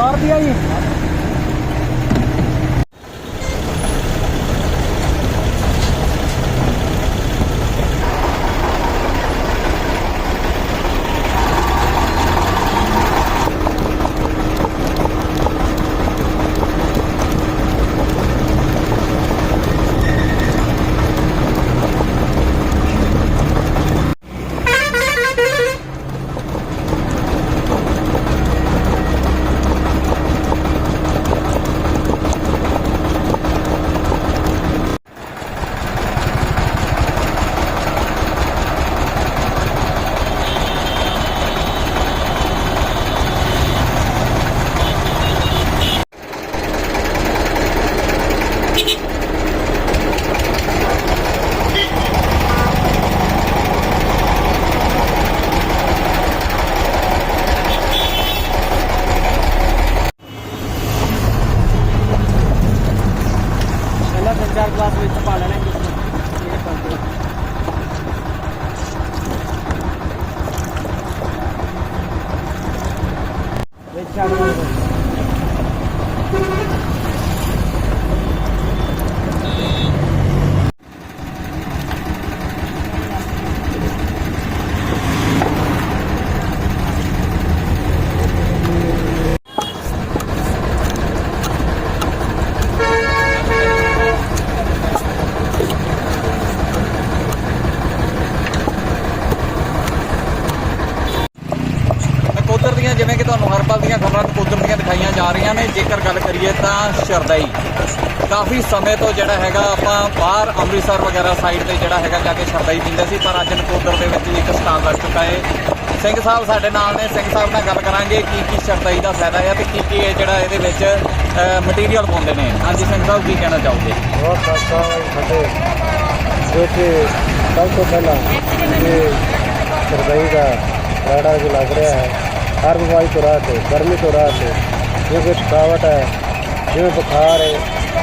100 ਰੁਪਿਆ ਜੀ। ਗਲਾਸ ਵਿੱਚ ਪਾ ਲੈਣੇ ਇਹ ਪੰਜ ਵਿੱਚ ਛੱਡ ਦਿਓ ਨਕੋਦਰ ਦੀਆਂ ਜਿਵੇਂ ਕਿ ਤੁਹਾਨੂੰ ਹਰ ਪਲ ਦੀਆਂ ਖਬਰਾਂ ਦਿਖਾਈਆਂ ਜਾ ਰਹੀਆਂ ਨੇ। ਜੇਕਰ ਗੱਲ ਕਰੀਏ ਤਾਂ ਸ਼ਰਦਾਈ ਕਾਫੀ ਸਮੇਂ ਤੋਂ ਜਿਹੜਾ ਹੈਗਾ ਆਪਾਂ ਬਾਹਰ ਅੰਮ੍ਰਿਤਸਰ ਵਗੈਰਾ ਸਾਈਡ ਤੇ ਜਿਹੜਾ ਹੈਗਾ ਜਾ ਕੇ ਸ਼ਰਦਾਈ ਪੀਂਦੇ ਸੀ, ਪਰ ਅੱਜ ਨਕੋਦਰ ਦੇ ਵਿੱਚ ਇੱਕ ਸਟਾਲ ਲੱਗ ਚੁੱਕਾ ਹੈ ਸਿੰਘ ਸਾਹਿਬ ਸਾਡੇ ਨਾਲ ਨੇ। ਸਿੰਘ ਸਾਹਿਬ ਨਾਲ ਗੱਲ ਕਰਾਂਗੇ ਕੀ ਕੀ ਸ਼ਰਦਾਈ ਦਾ ਫਾਇਦਾ ਹੈ ਤੇ ਕੀ ਕੀ ਇਹ ਜਿਹੜਾ ਇਹਦੇ ਵਿੱਚ ਮਟੀਰੀਅਲ ਪਾਉਂਦੇ ਨੇ। ਹਾਂਜੀ, ਸਿੰਘ ਸਾਹਿਬ ਕੀ ਕਹਿਣਾ ਚਾਹੋਗੇ? ਬਹੁਤ ਖਾਸਾ ਫਤਿਹ ਜੋ ਕਿ ਸਭ ਤੋਂ ਪਹਿਲਾਂ ਇਹ ਸਰਦਾਈ ਦਾ ਰਾੜਾ ਜੋ ਲੱਗ ਰਿਹਾ ਹੈ। ਹਰ ਬਿਮਾਰੀ ਤੋਂ ਰਾਹਤ ਹੈ ਗਰਮੀ ਤੋਂ ਰਾਹਤ ਹੈ ਜੋ ਕਿ ਥਕਾਵਟ ਹੈ ਜਿਵੇਂ ਬੁਖਾਰ ਹੈ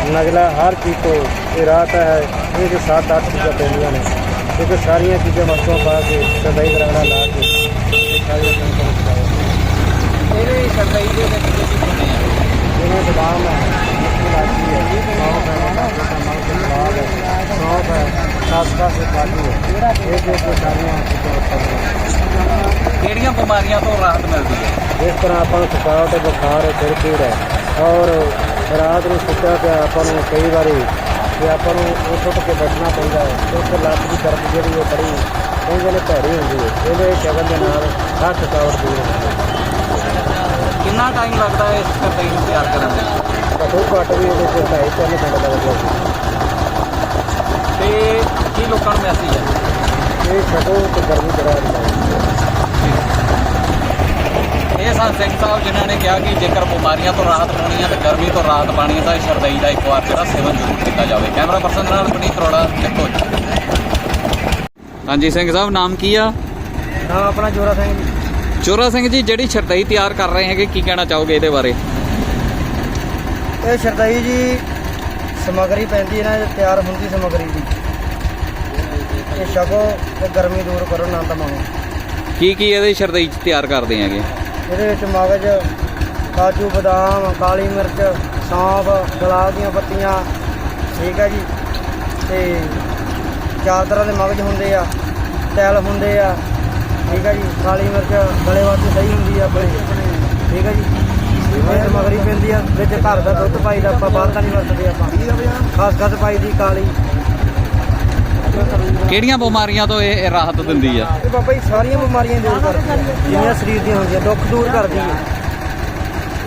ਨਜ਼ਲਾ ਹਰ ਚੀਜ਼ ਤੋਂ ਇਹ ਰਾਹਤ ਹੈ ਇਹ ਜੋ ਸੱਤ ਅੱਠ ਚੀਜ਼ਾਂ ਪੈਂਦੀਆਂ ਨੇ ਕਿਉਂਕਿ ਸਾਰੀਆਂ ਚੀਜ਼ਾਂ ਵਸਤੂਆਂ ਪਾ ਕੇ ਸਰਦਾਈ ਦਾ ਰਾੜਾ ਲਾ ਕੇ ਸਾਰੀਆਂ ਚੀਜ਼ਾਂ ਨੂੰ ਇਹਦੇ ਸ਼ਰਦਈ ਦੇ ਵਿੱਚ ਜਿਵੇਂ ਬਦਾਮ ਹੈ ਮਿੱਠੀ ਹੈ ਸੌਂਫ ਹੈ ਛੋਟਾ ਮਲਕ ਸਲਾਦ ਹੈ ਸੌਂਫ ਹੈ ਖਸਖਸ ਹੈ ਕਾਜੂ ਹੈ ਇਹ ਜੋ ਜੋ ਸਾਰੀਆਂ ਕਿਹੜੀਆਂ ਬਿਮਾਰੀਆਂ ਤੋਂ ਰਾਹਤ ਮਿਲਦੀ ਹੈ? ਇਸ ਤਰ੍ਹਾਂ ਆਪਾਂ ਨੂੰ ਥਕਾਵਟ, ਬੁਖਾਰ ਹੈ ਸਿਰ ਪੀੜ ਹੈ ਔਰ ਰਾਤ ਨੂੰ ਸੁੱਤਾ ਪਿਆ ਆਪਾਂ ਨੂੰ ਕਈ ਵਾਰੀ ਜੇ ਆਪਾਂ ਨੂੰ ਉੱਠ ਉੱਠ ਕੇ ਬੈਠਣਾ ਪੈਂਦਾ ਹੈ, ਤੇ ਉਸ ਲੱਤ ਦੀ ਦਰਦ ਜਿਹੜੀ ਉਹ ਬੜੀ ਕਹਿੰਦੇ ਨੇ ਭੈੜੀ ਹੁੰਦੀ ਹੈ। ਇਹਦੇ ਸ਼ਗਨ ਦੇ ਨਾਲ ਹਰ ਥਕਾਵਟ ਦੂਰ ਹੁੰਦੀ ਹੈ। ਕਿੰਨਾ ਟਾਈਮ ਲੱਗਦਾ ਹੈ ਇਸ ਸ਼ਰਦਈ ਨੂੰ ਤਿਆਰ ਕਰਨ ਲਈ ਘੱਟੋ ਘੱਟ ਵੀ ਇਹਦੇ ਤੇ ਢਾਈ ਤਿੰਨ ਘੰਟੇ ਲੱਗਦੇ ਹੈ। ਤੇ ਕੀ ਲੋਕਾਂ ਨੂੰ ਮੈਸੇਜ ਹੈ? ਇਹ ਛੱਡੋ ਤੇ ਗਰਮੀ ਕਰਾ ਦਿੰਦਾ ਇਹ ਸਨ ਸਿੰਘ ਸਾਹਿਬ ਜਿਨ੍ਹਾਂ ਨੇ ਕਿਹਾ ਕਿ ਜੇਕਰ ਬਿਮਾਰੀਆਂ ਤੋਂ ਰਾਹਤ ਪਾਉਣੀ ਹੈ ਤੇ ਗਰਮੀ ਤੋਂ ਰਾਹਤ ਤਾਂ ਇਹ ਸ਼ਰਦਈ ਦਾ ਇੱਕ ਵਾਰ ਜਿਹੜਾ ਸੇਵਨ ਜ਼ਰੂਰ ਕੀਤਾ ਜਾਵੇ। ਕੈਮਰਾ ਪਰਸਨ ਨਾਲ ਪਨੀਤ ਕਰੋੜਾ ਦੇਖੋ ਹਾਂਜੀ ਸਿੰਘ ਸਾਹਿਬ ਨਾਮ ਕੀ ਆ? ਨਾਮ ਆਪਣਾ ਜੋਰਾ ਸਿੰਘ ਜੀ। ਚੋਰਾ ਸਿੰਘ ਜੀ ਜਿਹੜੀ ਸ਼ਰਦਈ ਤਿਆਰ ਕਰ ਰਹੇ ਹੈਗੇ ਕੀ ਕਹਿਣਾ ਚਾਹੋਗੇ ਇਹਦੇ ਬਾਰੇ? ਇਹ ਸ਼ਰਦਾਈ ਜੀ ਸਮਗਰੀ ਪੈਂਦੀ ਇਹਨਾਂ 'ਚ ਤਿਆਰ ਹੁੰਦੀ ਸਮਗਰੀ ਦੀ। ਇਹ ਛਕੋ ਤੇ ਗਰਮੀ ਦੂਰ ਕਰੋ ਆਨੰਦ ਮਾਣੋ ਕੀ ਕੀ ਇਹਦੇ ਸ਼ਰਦਈ 'ਚ ਤਿਆਰ ਕਰਦੇ ਹੈਗੇ? ਇਹਦੇ ਵਿੱਚ ਮਗਜ ਕਾਜੂ ਬਦਾਮ ਕਾਲੀ ਮਿਰਚ ਸੌਂਫ ਗੁਲਾਬ ਦੀਆਂ ਪੱਤੀਆਂ ਠੀਕ ਹੈ ਜੀ। ਤੇ ਚਾਰ ਤਰ੍ਹਾਂ ਦੇ ਮਗਜ ਹੁੰਦੇ ਆ ਤੈਲ ਹੁੰਦੇ ਆ ਠੀਕ ਹੈ ਜੀ ਕਾਲੀ ਮਿਰਚ ਗਲੇ ਵਾਸਤੇ ਸਹੀ ਹੁੰਦੀ ਆ ਬੜੀ ਠੀਕ ਹੈ ਜੀ। ਇਹ ਸਮਗਰੀ ਪੈਂਦੀ ਆ ਵਿੱਚ ਘਰ ਦਾ ਦੁੱਧ ਪਾਈਦਾ ਆਪਾਂ ਬਾਹਰ ਦਾ ਨਹੀਂ ਵਰਤਦੇ ਆਪਾਂ। ਖਾਸ ਖਾਸ ਪਾਈ ਦੀ ਕਾਲੀ। ਕਿਹੜੀਆਂ ਬਿਮਾਰੀਆਂ ਤੋਂ ਇਹ ਰਾਹਤ ਦਿੰਦੀ ਆ? ਇਹ ਬਾਬਾ ਜੀ ਸਾਰੀਆਂ ਬਿਮਾਰੀਆਂ ਦੂਰ ਕਰਦੀ ਹੈ ਜਿੰਨੀਆਂ ਸਰੀਰ ਦੀਆਂ ਹੁੰਦੀਆਂ ਦੁੱਖ ਦੂਰ ਕਰਦੀ ਹੈ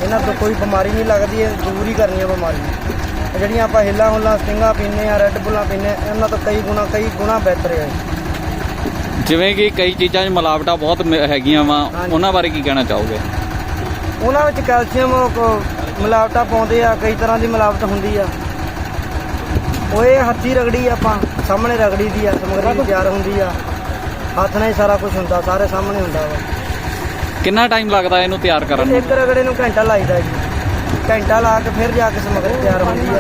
ਇਹਨਾਂ ਤੋਂ ਕੋਈ ਬਿਮਾਰੀ ਨਹੀਂ ਲੱਗਦੀ ਇਹ ਦੂਰ ਹੀ ਕਰਨੀਆਂ ਬਿਮਾਰੀਆਂ। ਜਿਹੜੀਆਂ ਆਪਾਂ ਹਿੱਲਾ ਹੁੱਲਾ ਸਟਿੰਗਾਂ ਪੀਂਦੇ ਆ ਰੈੱਡ ਬੁੱਲਾਂ ਆ ਇਹਨਾਂ ਤੋਂ ਕਈ ਗੁਣਾ ਕਈ ਗੁਣਾ ਬਿਹਤਰ ਹੈ ਜਿਵੇਂ ਕਿ ਕਈ ਚੀਜ਼ਾਂ 'ਚ ਮਿਲਾਵਟਾਂ ਬਹੁਤ ਮ- ਹੈਗੀਆਂ ਵਾ ਹਾਂਜੀ। ਉਹਨਾਂ ਬਾਰੇ ਕੀ ਕਹਿਣਾ ਚਾਹੋਗੇ? ਉਹਨਾਂ ਵਿੱਚ ਕੈਲਸ਼ੀਅਮ ਕੋ- ਮਿਲਾਵਟਾਂ ਪਾਉਂਦੇ ਆ ਕਈ ਤਰ੍ਹਾਂ ਦੀ ਮਿਲਾਵਟ ਹੁੰਦੀ ਆ। ਉਹ ਇਹ ਹੱਥੀ ਰਗੜੀ ਆਪਾਂ ਸਾਹਮਣੇ ਰਗੜੀ ਦੀ ਆ ਸਮਗਰੀ ਤਿਆਰ ਹੁੰਦੀ ਆ। ਹੱਥ ਨਾਲ ਹੀ ਸਾਰਾ ਕੁਝ ਹੁੰਦਾ ਸਾਰੇ ਸਾਹਮਣੇ ਹੁੰਦਾ ਵਾ। ਕਿੰਨਾ ਟਾਈਮ ਲੱਗਦਾ ਇਹਨੂੰ ਤਿਆਰ ਕਰਨ ਨੂੰ? ਇੱਕ ਰਗੜੇ ਨੂੰ ਘੰਟਾ ਲਾਈਦਾ ਜੀ। ਘੰਟਾ ਲਾ ਕੇ ਫਿਰ ਜਾ ਕੇ ਸਮਗਰੀ ਤਿਆਰ ਹੁੰਦੀ ਆ।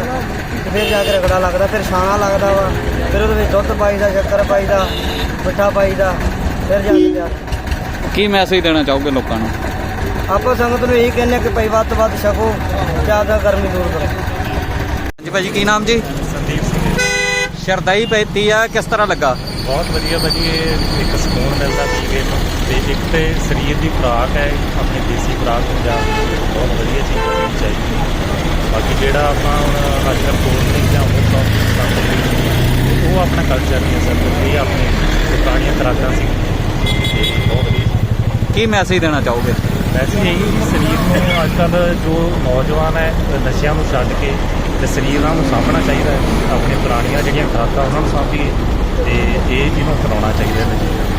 ਤੇ ਫਿਰ ਜਾ ਕੇ ਰਗੜਾ ਲੱਗਦਾ ਫਿਰ ਛਾਣਾ ਲੱਗਦਾ ਵਾ। ਫਿਰ ਉਹਦੇ ਵਿੱਚ ਦੁੱਧ ਪਾਈਦਾ ਸ਼ੱਕਰ ਪਾਈਦਾ। ਮਿੱਠਾ ਪਾਈਦਾ ਫਿਰ ਜਾ ਕੇ ਤਿਆਰ ਕੀ ਮੈਸੇਜ ਦੇਣਾ ਚਾਹੋਗੇ ਲੋਕਾਂ ਨੂੰ? ਆਪਾਂ ਸੰਗਤ ਨੂੰ ਇਹੀ ਕਹਿੰਦੇ ਆ ਕਿ ਭਾਈ ਵੱਧ ਤੋਂ ਵੱਧ ਛਕੋ ਜ਼ਿਆਦਾ ਗਰਮੀ ਦੂਰ ਕਰੋ। ਹਾਂਜੀ ਭਾਜੀ ਕੀ ਨਾਮ ਜੀ? ਸੰਦੀਪ ਸਿੰਘ। ਸ਼ਰਦਾਈ ਪੈਤੀ ਆ ਕਿਸ ਤਰ੍ਹਾਂ ਲੱਗਾ? ਬਹੁਤ ਵਧੀਆ ਭਾਜੀ ਇਹ ਇੱਕ ਸਕੂਨ ਮਿਲਦਾ ਪੀ ਕੇ ਨੂੰ ਤੇ ਇੱਕ ਤੇ ਸਰੀਰ ਦੀ ਖੁਰਾਕ ਹੈ ਆਪਣੀ ਦੇਸੀ ਖੁਰਾਕ ਪੰਜਾਬ ਦੀ ਬਹੁਤ ਵਧੀਆ ਚੀਜ਼ ਹੋਣੀ ਚਾਹੀਦੀ ਹੈ। ਬਾਕੀ ਜਿਹੜਾ ਆਪਾਂ ਹੁਣ ਅੱਜ ਕੱਲ੍ਹ ਕੋਲਡ ਡਰਿੰਕ ਜਾਂ ਹੋਰ ਸੌਫਟ ਡਰਿੰਕ ਉਹ ਆਪਣਾ ਕਲਚਰ ਨਹੀਂ ਹੈ ਸਰ ਇਹ ਆਪਣੇ ਪੁਰਾਣੀਆਂ ਖੁਰਾਕਾਂ ਸੀ। ਤੇ ਬਹੁਤ ਵਧੀਆ। ਕੀ ਮੈਸੇਜ ਦੇਣਾ ਚਾਹੋਗੇ? ਵੈਸੇ ਇਹੀ ਵੀ ਸਰੀਰ ਨੂੰ ਅੱਜ ਕੱਲ੍ਹ ਜੋ ਨੌਜਵਾਨ ਹੈ ਨਸ਼ਿਆਂ ਨੂੰ ਛੱਡ ਕੇ ਤੇ ਸਰੀਰਾਂ ਨੂੰ ਸਾਂਭਣਾ ਚਾਹੀਦਾ ਹੈ। ਆਪਣੇ ਪੁਰਾਣੀਆਂ ਜਿਹੜੀਆਂ ਖੁਰਾਕਾਂ ਉਹਨਾਂ ਨੂੰ ਸਾਂਭੀਏ ਤੇ ਇਹ ਜਿਹਨੂੰ ਅਪਣਾਉਣਾ ਚਾਹੀਦਾ ਹੈ। ਨਸ਼ੇ